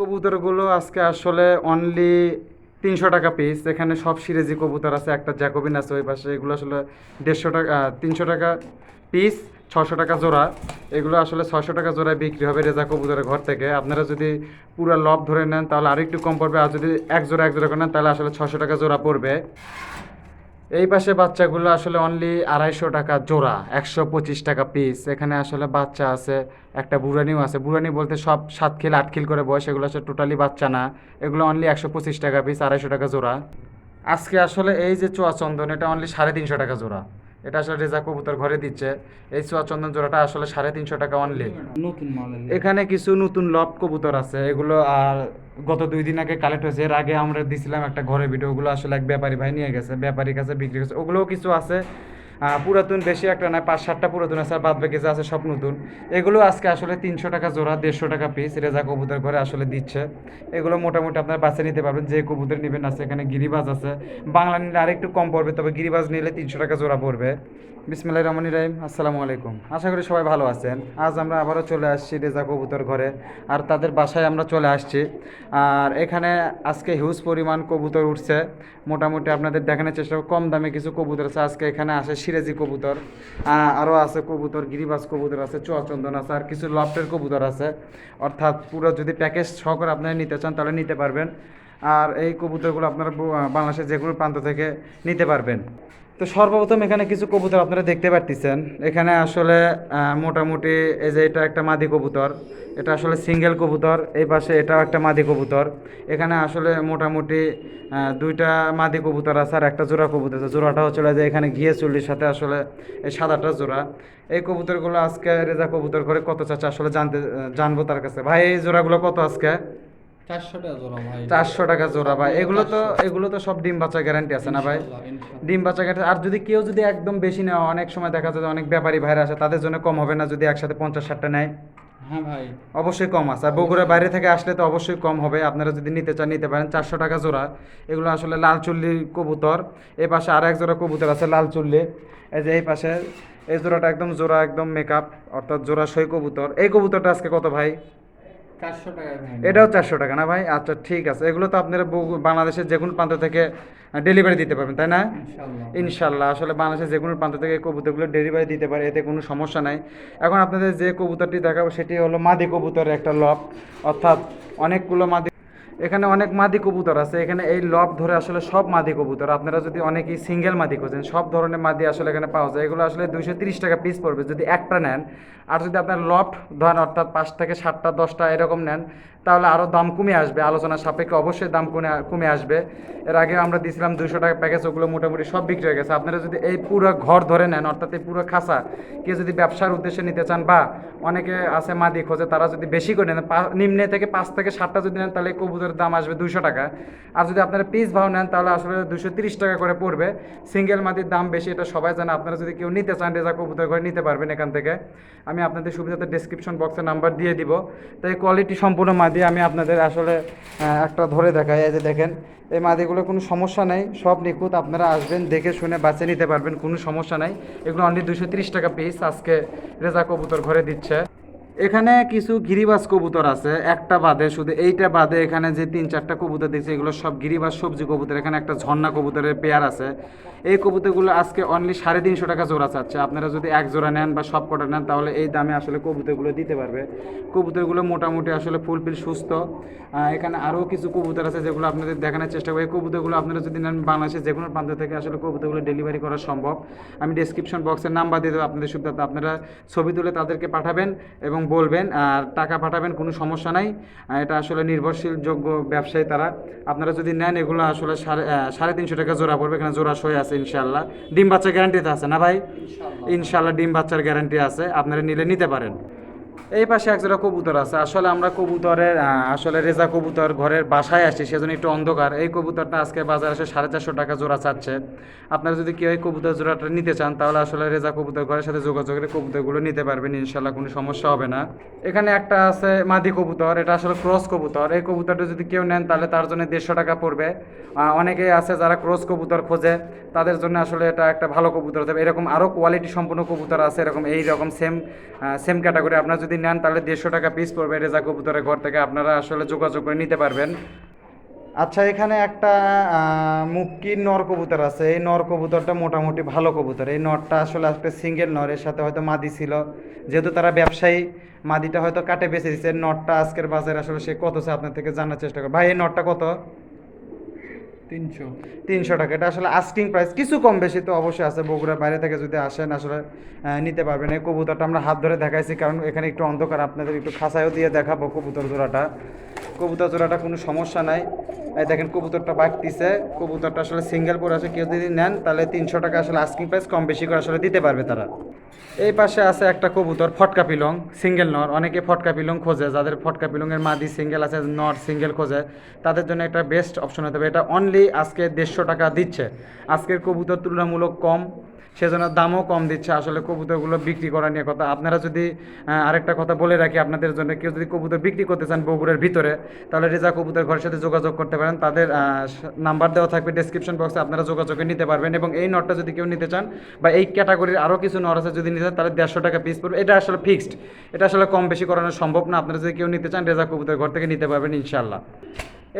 কবুতরগুলো আজকে আসলে অনলি তিনশো টাকা পিস এখানে সব সিরেজি কবুতর আছে, একটা জ্যাকোবিন আছে ওই পাশে। এগুলো আসলে দেড়শো টাকা তিনশো টাকা পিস ছশো টাকা জোড়া। এগুলো আসলে ছশো টাকা জোড়ায় বিক্রি হবে রেজা কবুতরের ঘর থেকে। আপনারা যদি পুরো লব ধরে নেন, তাহলে আরেকটু কম পড়বে। আর যদি এক জোড়া এক জোড়া করে নেন, তাহলে আসলে ছশো টাকা জোড়া পড়বে। এই পাশে বাচ্চাগুলো আসলে অনলি আড়াইশো টাকা জোড়া, একশো পঁচিশ টাকা পিস এখানে আসলে বাচ্চা আছে, একটা বুড়ানিও আছে। বুড়ানি বলতে সব সাত খিল আট খিল করে বয়স, এগুলো আসলে টোটালি বাচ্চা না। এগুলো অনলি একশো পঁচিশ টাকা পিস আড়াইশো টাকা জোড়া। আজকে আসলে এই যে চোয়া চন্দন, এটা অনলি সাড়ে তিনশো টাকা জোড়া। এটা আসলে রেজা কবুতর ঘরে দিচ্ছে। এই সোয়া চন্দন জোড়াটা আসলে সাড়ে তিনশো টাকা অনলি নতুন এখানে কিছু নতুন লব কবুতর আছে। এগুলো আর গত দুই দিন আগে কালেক্ট হয়েছে। এর আগে আমরা দিছিলাম একটা ঘরে ভিডিও। ওগুলো আসলে এক ব্যাপারী ভাই নিয়ে গেছে। ব্যাপারীর কাছে বিক্রি করছে। ওগুলোও কিছু আছে। পুরাতন বেশি একটা নয় পাঁচ সাতটা পুরাতন আছে আর বাদ বাকি যা আছে সব নতুন। এগুলো আজকে আসলে তিনশো টাকা জোড়া, দেড়শো টাকা পিস রেজা কবুতর করে আসলে দিচ্ছে। এগুলো মোটামুটি আপনারা বাছে নিতে পারবেন, যে কবুতর নেবেন আছে, এখানে গিরিবাজ আছে। বাংলা নিলে আরেকটু কম পড়বে, তবে গিরিবাজ নিলে তিনশো টাকা জোড়া পড়বে। বিসমিল্লাহ রহমানি রাহিম, আসসালামু আলাইকুম। আশা করি সবাই ভালো আছেন। আজ আমরা আবারও চলে আসছি রেজা কবুতর ঘরে, আর তাদের বাসায় আমরা চলে আসছি। আর এখানে আজকে হিউজ পরিমাণ কবুতর উঠছে। মোটামুটি আপনাদের দেখানোর চেষ্টা। কম দামে কিছু কবুতর আছে। আজকে এখানে আসে সিরাজি কবুতর আরও আছে কবুতর গিরিবাস কবুতর আছে চুয়াচন্দন আছে, আর কিছু লফটের কবুতর আছে। অর্থাৎ পুরো যদি প্যাকেজ সহকারে আপনারা নিতে চান, তাহলে নিতে পারবেন। আর এই কবুতরগুলো আপনারা বাংলাদেশের যে কোনো প্রান্ত থেকে নিতে পারবেন। তো সর্বপ্রথম এখানে কিছু কবুতর আপনারা দেখতে পারতেছেন। এখানে আসলে মোটামুটি এই যে এটা একটা মাদি কবুতর, এটা আসলে সিঙ্গেল কবুতর, এই পাশে এটাও একটা মাদি কবুতর। এখানে আসলে মোটামুটি দুইটা মাদি কবুতর আছে আর একটা জোড়া কবুতর আছে। জোড়াটাও চলে যায় এখানে ঘিয়ে চল্লির সাথে আসলে এই সাদাটা জোড়া। এই কবুতরগুলো আজকে রেজা কবুতর করে কত চাচ্ছে আসলে জানতে জানব তার কাছে। ভাই, এই জোড়াগুলো কত আজকে? চারশো টাকা জোড়া ভাই। এগুলো তো এগুলো তো সব ডিম বাচ্চা গ্যারান্টি আছে না ভাই। ডিম বাচ্চা কাটে আর যদি কেউ যদি একদম বেশি নেওয়া অনেক সময় দেখা যায় অনেক ব্যাপারী ভাইরা আসে তাদের জন্য কম হবে না যদি একসাথে পঞ্চাশ ষাটটা নেয়। হ্যাঁ ভাই। অবশ্যই কম আছে। আর বগুড়ার বাইরে থেকে আসলে তো অবশ্যই কম হবে। আপনারা যদি নিতে চান নিতে পারেন। চারশো টাকা জোড়া। এগুলো আসলে লাল চুল্লির কবুতর। এই পাশে আর এক জোড়া কবুতর আছে লাল চুল্লি এই যে এই পাশে এই জোড়াটা একদম জোড়া একদম মেকআপ অর্থাৎ জোড়া সই কবুতর। এই কবুতরটা আজকে কত ভাই? এটাও চারশো টাকা না ভাই? আচ্ছা ঠিক আছে। এগুলো তো আপনারা বাংলাদেশের যে কোনো প্রান্ত থেকে ডেলিভারি দিতে পারবেন তাই না? ইনশাল্লাহ। আসলে বাংলাদেশের যে কোনো প্রান্ত থেকে কবুতরগুলো ডেলিভারি দিতে পারে এতে কোনো সমস্যা নাই। এখন আপনাদের যে কবুতরটি দেখাবো সেটি হলো মাদি কবুতরের একটা লব অর্থাৎ অনেকগুলো মাদি এখানে অনেক মাদি কবুতর আছে, এখানে এই লব ধরে আসলে সব মাদি কবুতর। আপনারা যদি অনেকেই সিঙ্গেল মাদি খোঁজেন, সব ধরনের মাদি আসলে এখানে পাওয়া যায়। এগুলো আসলে দুইশো তিরিশ টাকা পিস পড়বে যদি একটা নেন। আর যদি আপনার লফট ধরেন অর্থাৎ পাঁচ থেকে সাতটা, দশটা এরকম নেন তাহলে আরও দাম কমে আসবে। আলোচনা সাপেক্ষে অবশ্যই দাম কমে কমে আসবে। এর আগে আমরা দিয়েছিলাম দুশো টাকা প্যাকেজ ওগুলো মোটামুটি সব বিক্রি হয়ে গেছে। আপনারা যদি এই পুরো ঘর ধরে নেন, অর্থাৎ এই পুরো খাসা কেউ যদি ব্যবসার উদ্দেশ্যে নিতে চান বা অনেকে আছে মাদি খোঁজে, তারা যদি বেশি করে নেন নিম্নে থেকে পাঁচ থেকে সাতটা যদি নেন, তাহলে কবুতরের দাম আসবে দুশো টাকা। আর যদি আপনারা পিস ভাও নেন, তাহলে আসলে দুশো তিরিশ টাকা করে পড়বে। সিঙ্গেল মাদির দাম বেশি, এটা সবাই জানে। আপনারা যদি কেউ নিতে চান রেজা কবুতর করে নিতে পারবেন এখান থেকে। আমি আপনাদের সুবিধাতে ডিসক্রিপশন বক্সে নাম্বার দিয়ে দিব। তাই কোয়ালিটি সম্পূর্ণ মাদি আমি আপনাদের আসলে একটা ধরে দেখাই, এই যে দেখেন, এই মাদিগুলো কোনো সমস্যা নেই, সব নিখুঁত, আপনারা আসবেন, দেখে শুনে বাঁচে নিতে পারবেন, কোনো সমস্যা নাই। এগুলো অনলি দুশো টাকা পিস আজকে রেজা কবুতর ঘরে দিচ্ছে। এখানে কিছু গিরিবাস কবুতর আছে, একটা বাদে, শুধু এইটা বাদে এখানে যে তিন চারটা কবুতর দেখছি, এগুলো সব গিরিবাজ সবজি কবুতর, এখানে একটা ঝর্ণা কবুতরের পেয়ার আছে। এই কবুতরগুলো আজকে অনলি সাড়ে তিনশো টাকা জোড়া চাচ্ছে। আপনারা যদি এক জোড়া নেন বা সব কটা নেন, তাহলে এই দামে আসলে কবুতরগুলো দিতে পারবে। কবুতরগুলো মোটামুটি আসলে ফুলফিল সুস্থ। এখানে আরও কিছু কবুতর আছে যেগুলো আপনাদের দেখানোর চেষ্টা করি। এই কবুতরগুলো আপনারা যদি নেন বাংলাদেশের যে কোনো প্রান্ত থেকে আসলে কবুতরগুলো ডেলিভারি করা সম্ভব। আমি ডিসক্রিপশন বক্সের নাম্বার দিয়ে দেবো, আপনাদের সুবিধাতে আপনারা ছবি তুলে তাদেরকে পাঠাবেন এবং বলবেন আর টাকা পাঠাবেন কোনো সমস্যা নাই। এটা আসলে নির্ভরশীল যোগ্য ব্যবসায়ী তারা। আপনারা যদি নেন এগুলো আসলে সাড়ে সাড়ে তিনশো টাকা জোড়া পড়বে এখানে জোড়া সই আছে ইনশাল্লাহ ডিম বাচ্চা গ্যারান্টিতে আছে না ভাই? ইনশাল্লাহ ইনশাল্লাহ ডিম বাচ্চার গ্যারান্টি আছে আপনারা নিলে নিতে পারেন। এই পাশে এক জোড়া কবুতর আছে। আসলে আমরা কবুতরের আসলে রেজা কবুতর ঘরের বাসায় আসি সেজন্য একটু অন্ধকার। এই কবুতরটা আজকে বাজারে আসে সাড়ে চারশো টাকা জোড়া চাচ্ছে। আপনারা যদি কেউ এই কবুতর জোড়াটা নিতে চান তাহলে আসলে রেজা কবুতর ঘরের সাথে যোগাযোগের কবুতরগুলো নিতে পারবেন ইনশাল্লাহ কোনো সমস্যা হবে না। এখানে একটা আছে মাদি কবুতর এটা আসলে ক্রস কবুতর। এই কবুতরটা যদি কেউ নেন তাহলে তার জন্য দেড়শো টাকা পড়বে। আহ, অনেকে আছে যারা ক্রস কবুতর খোঁজে তাদের জন্য আসলে এটা একটা ভালো কবুতর হতে হবে এরকম আরও কোয়ালিটি সম্পূর্ণ কবুতর আছে এরকম এই রকম সেম সেম ক্যাটাগরি আপনারা যদি নেন, তাহলে দেড়শো টাকা পিস পড়বে। রেজা কবুতরের ঘর থেকে আপনারা আসলে যোগাযোগ করে নিতে পারবেন। আচ্ছা এখানে একটা মুক্কির নর কবুতর আছে। এই নর কবুতরটা মোটামুটি ভালো কবুতর। এই নরটা আসলে একটা সিঙ্গেল নর, এর সাথে হয়তো মাদি ছিল। যেহেতু তারা ব্যবসায়ী, মাদিটা হয়তো কাটে বেঁচে দিচ্ছে নটটা আজকের বাজারে আসলে সে কত আপনার থেকে জানার চেষ্টা করবে। ভাই, এই নটটা কত? তিনশো তিনশো টাকা। এটা আসলে আস্কিং প্রাইস কিছু কম বেশি তো অবশ্যই আছে। বগুড়ার বাইরে থেকে যদি আসেন, আসলে নিতে পারবেন। এই কবুতরটা আমরা হাত ধরে দেখাইছি, কারণ এখানে একটু অন্ধকার। আপনাদের একটু খাসায়ও দিয়ে দেখাবো কবুতর জোড়াটা। কবুতর জোড়াটা কোনো সমস্যা নাই। দেখেন কবুতরটা বাড়তিছে। কবুতরটা আসলে সিঙ্গেল পরে আছে। কেউ যদি নেন, তাহলে তিনশো টাকা আসলে আস্কিং প্রাইস কম বেশি করে আসলে দিতে পারবে তারা। এই পাশে আছে একটা কবুতর, ফটকা পিলং সিঙ্গেল নর। অনেকে ফটকা পিলং খোঁজে, যাদের ফটকা পিলংয়ের মাদি সিঙ্গেল আছে, নর সিঙ্গেল খোঁজে, তাদের জন্য একটা বেস্ট অপশন হতে হবে এটা অনলি আজকে দেড়শো টাকা দিচ্ছে। আজকের কবুতর তুলনামূলক কম, সেজন্য দামও কম দিচ্ছে। আসলে কবুতরগুলো বিক্রি করা নিয়ে কথা। আপনারা যদি আরেকটা কথা বলে রাখি আপনাদের জন্য, কেউ যদি কবুতর বিক্রি করতে চান বগুড়ের ভিতরে, তাহলে রেজা কবুতর ঘরের সাথে যোগাযোগ করতে পারেন। তাদের নাম্বার দেওয়া থাকবে ডেসক্রিপশন বক্সে আপনারা যোগাযোগে নিতে পারবেন। এবং এই নটটা যদি কেউ নিতে চান, বা এই ক্যাটাগরির আরও কিছু নর আছে যদি নিতে চান, তাহলে দেড়শো টাকা পিস পড়বে। এটা আসলে ফিক্সড এটা আসলে কম বেশি করানো সম্ভব না। আপনারা যদি কেউ নিতে চান রেজা কবুতর ঘর থেকে নিতে পারবেন ইনশাল্লাহ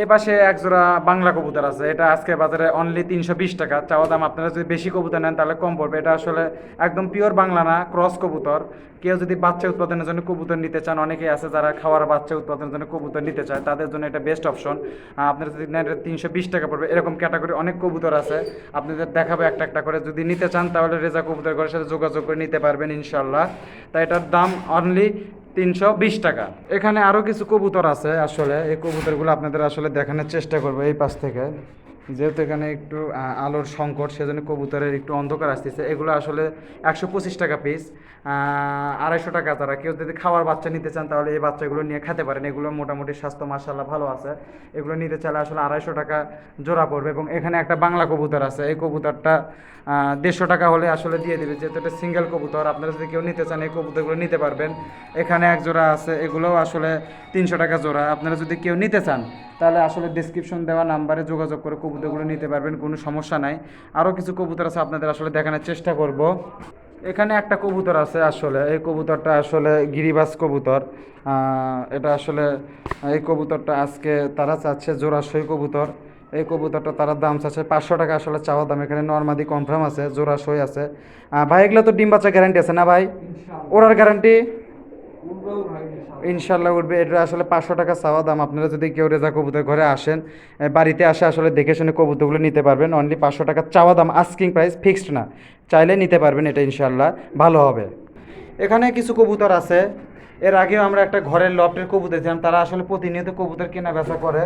এই পাশে এক জোড়া বাংলা কবুতর আছে। এটা আজকে বাজারে অনলি তিনশো বিশ টাকা। চাওয়া দাম আপনারা যদি বেশি কবুতর নেন, তাহলে কম পড়বে। এটা আসলে একদম পিওর বাংলা না ক্রস কবুতর। কেউ যদি বাচ্চা উৎপাদনের জন্য কবুতর নিতে চান, অনেকেই আছে যারা খাওয়ার বাচ্চা উৎপাদনের জন্য কবুতর নিতে চায়, তাদের জন্য এটা বেস্ট অপশন আপনারা যদি নেন তিনশো বিশ টাকা পড়বে। এরকম ক্যাটাগরি অনেক কবুতর আছে। আপনাদের দেখাবো একটা একটা করে। যদি নিতে চান, তাহলে রেজা কবুতর ঘরের সাথে যোগাযোগ করে নিতে পারবেন ইনশাল্লাহ তাই এটার দাম অনলি তিনশো বিশ টাকা। এখানে আরও কিছু কবুতর আছে আসলে। এই কবুতরগুলো আপনাদের আসলে দেখানোর চেষ্টা করব এই পাশ থেকে। যেহেতু এখানে একটু আলোর সংকট, সেজন্য কবুতরের একটু অন্ধকার আসতেছে। এগুলো আসলে একশো পঁচিশ টাকা পিস আড়াইশো টাকা তারা। কেউ যদি খাওয়ার বাচ্চা নিতে চান, তাহলে এই বাচ্চাগুলো নিয়ে খেতে পারেন। এগুলো মোটামুটি স্বাস্থ্য মাসাল্লাহ ভালো আছে। এগুলো নিতে চাইলে আসলে আড়াইশো টাকা জোড়া পড়বে এবং এখানে একটা বাংলা কবুতর আছে। এই কবুতরটা দেড়শো টাকা হলে আসলে দিয়ে দেবে। যেহেতু এটা সিঙ্গেল কবুতর, আপনারা যদি কেউ নিতে চান, এই কবুতরগুলো নিতে পারবেন। এখানে এক জোড়া আছে, এগুলোও আসলে তিনশো টাকা জোড়া। আপনারা যদি কেউ নিতে চান, তাহলে আসলে ডিসক্রিপশন দেওয়া নাম্বারে যোগাযোগ করে কবুতরগুলো নিতে পারবেন কোনো সমস্যা নাই। আরও কিছু কবুতর আছে আপনাদের আসলে দেখানোর চেষ্টা করব। এখানে একটা কবুতর আছে আসলে এই কবুতরটা আসলে গিরিবাস কবুতর। এটা আসলে এই কবুতরটা আজকে তারা চাচ্ছে জোড়াশই কবুতর। এই কবুতরটা তারা দাম চাচ্ছে পাঁচশো টাকা আসলে চাওয়া দাম। এখানে নর্মাদি কনফার্ম আছে জোড়াশই আছে। ভাই এগুলো তো ডিম বাচ্চা গ্যারান্টি আছে না ভাই? ওরার গ্যারান্টি। ইনশাল্লাহ উঠবে। এটা আসলে পাঁচশো টাকা চাওয়া দাম। আপনারা যদি কেউ রেজা কবুতর ঘরে আসেন বাড়িতে আসে আসলে দেখে শুনে কবুতরগুলো নিতে পারবেন। অনলি পাঁচশো টাকা চাওয়া দাম আস্কিং প্রাইস ফিক্সড না। চাইলে নিতে পারবেন এটা ইনশাল্লাহ ভালো হবে। এখানে কিছু কবুতর আছে। এর আগেও আমরা একটা ঘরের লফটের কবুতর ছিলাম তারা আসলে প্রতিনিয়ত কবুতর কেনা বেচা করে।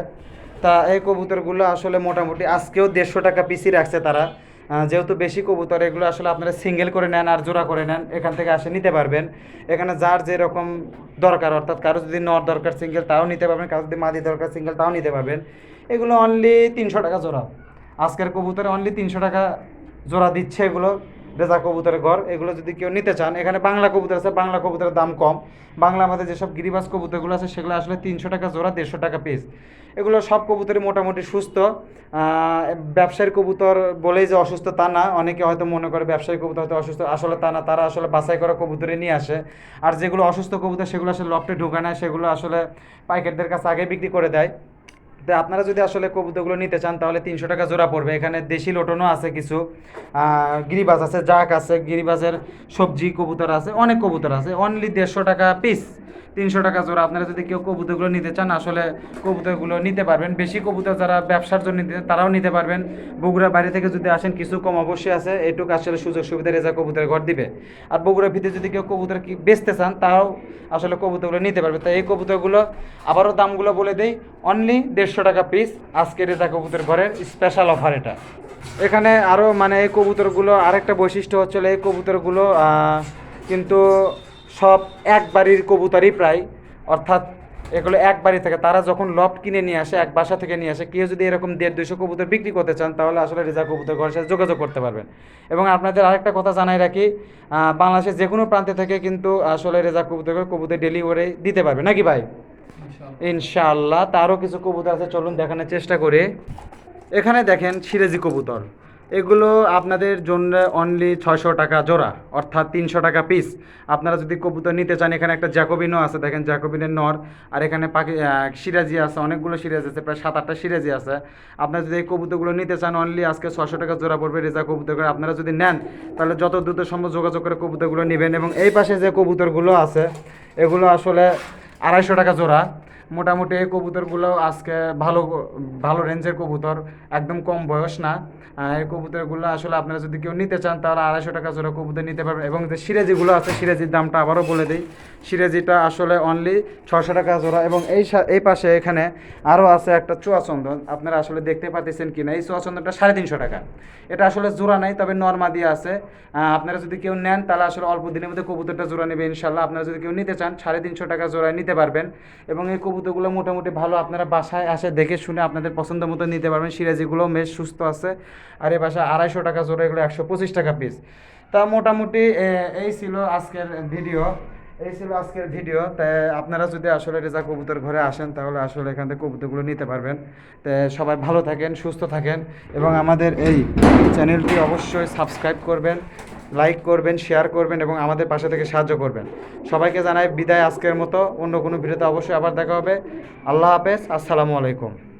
তা এই কবুতরগুলো আসলে মোটামুটি আজকেও দেড়শো টাকা পিসি রাখছে তারা। যেহেতু বেশি কবুতর, এগুলো আসলে আপনারা সিঙ্গেল করে নেন আর জোড়া করে নেন, এখান থেকে আসে নিতে পারবেন। এখানে যার যেরকম দরকার, অর্থাৎ কারও যদি নর দরকার সিঙ্গেল তাও নিতে পারবেন, কারও যদি মাদি দরকার সিঙ্গেল তাও নিতে পারবেন। এগুলো অনলি তিনশো টাকা জোড়া। আজকের কবুতরে অনলি তিনশো টাকা জোড়া দিচ্ছে এগুলো। রেজা কবুতরের ঘর, এগুলো যদি কেউ নিতে চান, এখানে বাংলা কবুতর আছে, বাংলা কবুতরের দাম কম। বাংলা আমাদের যেসব গিরিবাজ কবুতরগুলো আছে, সেগুলো আসলে তিনশো টাকা জোড়া, দেড়শো টাকা পিস এগুলো সব কবুতরই মোটামুটি সুস্থ। ব্যবসায়ীর কবুতর বলেই যে অসুস্থ তা না, অনেকে হয়তো মনে করে ব্যবসায়ী কবুতর হয়তো অসুস্থ, আসলে তা না, তারা আসলে বাছাই করা কবুতরে নিয়ে আসে। আর যেগুলো অসুস্থ কবুতর, সেগুলো আসলে লফটে ঢুকায় না, সেগুলো আসলে পাইকারদের কাছে আগে বিক্রি করে দেয়। আপনারা যদি আসলে কবুতরগুলো নিতে চান, তাহলে তিনশো টাকা জোড়া পড়বে। এখানে দেশি লোটনও আছে কিছু গিরিবাজ আছে, জাক আছে, গিরিবাজের সবজি কবুতর আছে, অনেক কবুতর আছে। অনলি দেড়শো টাকা পিস তিনশো টাকা জোড়া। আপনারা যদি কেউ কবুতরগুলো নিতে চান, আসলে কবুতরগুলো নিতে পারবেন। বেশি কবুতর যারা ব্যবসার জন্য নিতে তারাও নিতে পারবেন। বগুড়া বাইরে থেকে যদি আসেন, কিছু কম অবশ্যই আছে। এটুকু আসলে সুযোগ সুবিধা রেজা কবুতরের ঘর দিবে। আর বগুড়ার ভিতরে যদি কেউ কবুতর কি বেচতে চান তাও আসলে কবুতরগুলো নিতে পারবে। তাই এই কবুতরগুলো আবারও দামগুলো বলে দেই অনলি দেড়শো টাকা পিস আজকে রেজা কবুতর ঘরের স্পেশাল অফার এটা। এখানে আরও মানে এই কবুতরগুলো আরেকটা বৈশিষ্ট্য হচ্ছে এই কবুতরগুলো কিন্তু সব এক বাড়ির কবুতরই প্রায়। অর্থাৎ এগুলো এক বাড়ি থেকে তারা যখন লফট কিনে নিয়ে আসে এক বাসা থেকে নিয়ে আসে কেউ যদি এরকম দেড় দুশো কবুতর বিক্রি করতে চান তাহলে আসলে রেজা কবুতর ঘরের সাথে যোগাযোগ করতে পারবেন। এবং আপনাদের আরেকটা কথা জানাই রাখি বাংলাদেশের যে কোনো প্রান্তে থেকে কিন্তু আসলে রেজা কবুতর কবুতর ডেলিভারি দিতে পারবে। নাকি ভাই? ইনশাআল্লাহ। ইনশাআল্লাহ তারও কিছু কবুতর আছে চলুন দেখানোর চেষ্টা করে। এখানে দেখেন সিরাজি কবুতর। এগুলো আপনাদের জন্য অনলি ছয়শো টাকা জোড়া, অর্থাৎ তিনশো টাকা পিস আপনারা যদি কবুতর নিতে চান, এখানে একটা জ্যাকোবিনও আছে, দেখেন জ্যাকোবিনের নর, আর এখানে পাখি সিরাজি আছে, অনেকগুলো সিরাজি আছে, প্রায় সাত আটটা সিরাজি আছে। আপনারা যদি এই কবুতরগুলো নিতে চান অনলি আজকে ছশো টাকা জোড়া পড়বে রেজা কবুতর করে। আপনারা যদি নেন, তাহলে যত দ্রুত সম্ভব যোগাযোগ করে কবুতরগুলো নেবেন। এবং এই পাশে যে কবুতরগুলো আছে, এগুলো আসলে আড়াইশো টাকা জোড়া। মোটামুটি এই কবুতরগুলো আজকে ভালো ভালো রেঞ্জের কবুতর, একদম কম বয়স না। এই কবুতরগুলো আসলে আপনারা যদি কেউ নিতে চান, তাহলে আড়াইশো টাকা জোড়া কবুতর নিতে পারবেন। এবং যে সিরাজিগুলো আছে, সিরাজির দামটা আবারও বলে দিই। সিরাজিটা আসলে অনলি ছশো টাকা জোড়া। এবং এই এই পাশে এখানে আরও আছে একটা চুয়াচন্দন আপনারা আসলে দেখতে পাচ্ছেন কি না এই চুয়াচন্দনটা সাড়ে তিনশো টাকা। এটা আসলে জোড়া নাই, তবে নর্মা দিয়ে আছে। আপনারা যদি কেউ নেন, তাহলে আসলে অল্প দিনের মধ্যে কবুতরটা জোড়া নেবে ইনশাল্লাহ আপনারা যদি কেউ নিতে চান, সাড়ে তিনশো টাকা জোড়ায় নিতে পারবেন। এবং এই কবুতরগুলো মোটামুটি ভালো। আপনারা বাসায় আসে দেখে শুনে আপনাদের পছন্দ মতো নিতে পারবেন। সিরাজিগুলো বেশ সুস্থ আছে। আর এ বাসায় আড়াইশো টাকা জোরে এগুলো একশো পঁচিশ টাকা পিস তা মোটামুটি এই ছিল আজকের ভিডিও এই ছিল আজকের ভিডিও তাই আপনারা যদি আসলে রেজা কবুতর ঘরে আসেন, তাহলে আসলে এখান থেকে কবুতরগুলো নিতে পারবেন। তো সবাই ভালো থাকেন, সুস্থ থাকেন। এবং আমাদের এই চ্যানেলটি অবশ্যই সাবস্ক্রাইব করবেন। লাইক করবেন শেয়ার করবেন এবং আমাদের পাশে থেকে সাহায্য করবেন। সবাইকে জানাই বিদায় আজকের মতো। অন্য কোনো ভিডিওতে অবশ্যই আবার দেখা হবে। আল্লাহ হাফেজ। আসসালামু আলাইকুম।